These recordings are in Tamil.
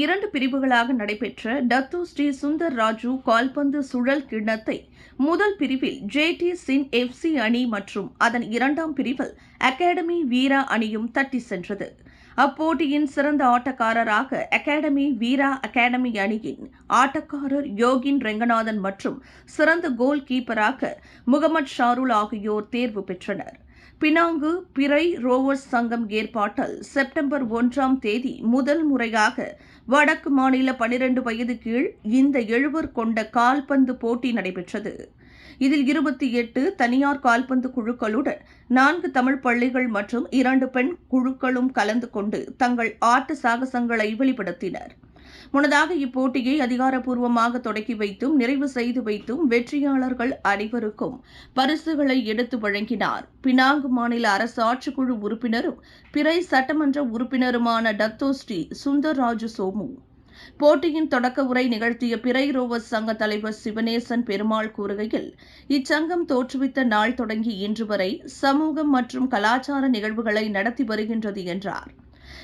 இரண்டு பிரிவுகளாக நடைபெற்ற டத்து ஸ்ரீ சுந்தர் ராஜு கால்பந்து சுழல் கிண்ணத்தை முதல் பிரிவில் ஜேடி சின் எஃப்சி அணி மற்றும் அதன் இரண்டாம் பிரிவில் அகாடமி வீரா அணியும் தட்டி சென்றது. அப்போட்டியின் சிறந்த ஆட்டக்காரராக அகாடமி வீரா அகாடமி அணியின் ஆட்டக்காரர் யோகின் ரெங்கநாதன் மற்றும் சிறந்த கோல் கீப்பராக முகமது ஷாருல் ஆகியோர் தேர்வு பெற்றனர். பினாங்கு பிறை ரோவர்ஸ் சங்கம் ஏற்பாட்டில் செப்டம்பர் ஒன்றாம் தேதி முதல் முறையாக வடக்கு மாநில பனிரெண்டு வயது கீழ் இந்த எழுவர் கொண்ட கால்பந்து போட்டி நடைபெற்றது. இதில் இருபத்தி எட்டு தனியார் கால்பந்து குழுக்களுடன் நான்கு தமிழ் பள்ளிகள் மற்றும் இரண்டு பெண் குழுக்களும் கலந்து கொண்டு தங்கள் ஆட்ட சாகசங்களை வெளிப்படுத்தினர். முன்னதாக இப்போட்டியை அதிகாரப்பூர்வமாக தொடக்கி வைத்தும் நிறைவு செய்து வைத்தும் வெற்றியாளர்கள் அனைவருக்கும் பரிசுகளை எடுத்து வழங்கினார். பினாங் மாநில அரசு ஆட்சிக்குழு உறுப்பினரும் பிறை சட்டமன்ற உறுப்பினருமான டத்தோ ஸ்ரீ சுந்தர்ராஜு சோமு. போட்டியின் தொடக்க உரை நிகழ்த்திய பிறை ரோவர்ஸ் சங்க தலைவர் சிவனேசன் பெருமாள் கூறுகையில் இச்சங்கம் தோற்றுவித்த நாள் தொடங்கி இன்று வரை சமூகம் மற்றும் கலாச்சார நிகழ்வுகளை நடத்தி வருகின்றது என்றார்.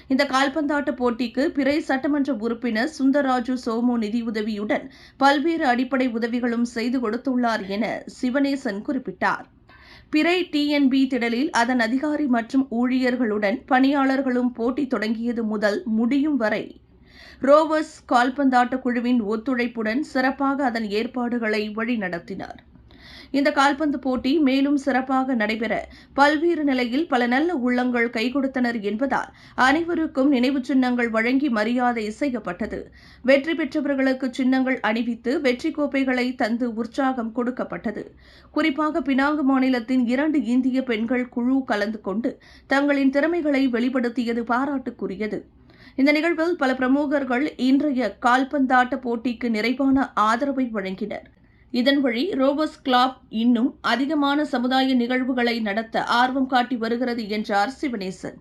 இந்த கால்பந்தாட்ட போட்டிக்கு பிறை சட்டமன்ற உறுப்பினர் சுந்தரராஜு சோமு நிதியுதவியுடன் பல்வேறு அடிப்படை உதவிகளும் செய்து கொடுத்துள்ளார் என சிவனேசன் குறிப்பிட்டார். பிறை டிஎன்பி திடலில் அதன் அதிகாரி மற்றும் ஊழியர்களுடன் பணியாளர்களும் போட்டி தொடங்கியது முதல் முடியும் வரை. ரோவர்ஸ் கால்பந்தாட்ட குழுவின் ஒத்துழைப்புடன் சிறப்பாக அதன் ஏற்பாடுகளை வழிநடத்தினார். இந்த கால்பந்து போட்டி மேலும் சிறப்பாக நடைபெற பல்வேறு நிலையில் பல நல்ல உள்ளங்கள் கைகொடுத்தனர் என்பதால் அனைவருக்கும் நினைவு சின்னங்கள் வழங்கி மரியாதை செய்யப்பட்டது வெற்றி பெற்றவர்களுக்கு சின்னங்கள் அணிவித்து வெற்றி கோப்பைகளை தந்து உற்சாகம் கொடுக்கப்பட்டது. குறிப்பாக பினாங்கு மாநிலத்தின் இரண்டு இந்திய பெண்கள் குழு கலந்து கொண்டு தங்களின் திறமைகளை வெளிப்படுத்தியது பாராட்டுக்குரியது. இந்த நிகழ்வில் பல பிரமுகர்கள் இன்றைய கால்பந்தாட்ட போட்டிக்கு நிறைவான ஆதரவை வழங்கினர். இதன் வழி ரோபர்ஸ் கிளாப் இன்னும் அதிகமான சமுதாய நிகழ்வுகளை நடத்த ஆர்வம் காட்டி வருகிறது என்றார் சிவனேசன்.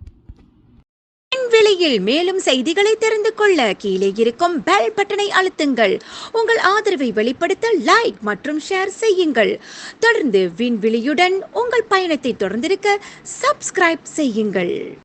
விலையில் மேலும் செய்திகளை தெரிந்து கொள்ள கீழே இருக்கும் பெல் பட்டனை அழுத்துங்கள். உங்கள் ஆதரவை வெளிப்படுத்த லைக் மற்றும் ஷேர் செய்யுங்கள். தொடர்ந்து விண்வெளியுடன் உங்கள் பயணத்தை தொடர்ந்திருக்க சப்ஸ்கிரைப் செய்யுங்கள்.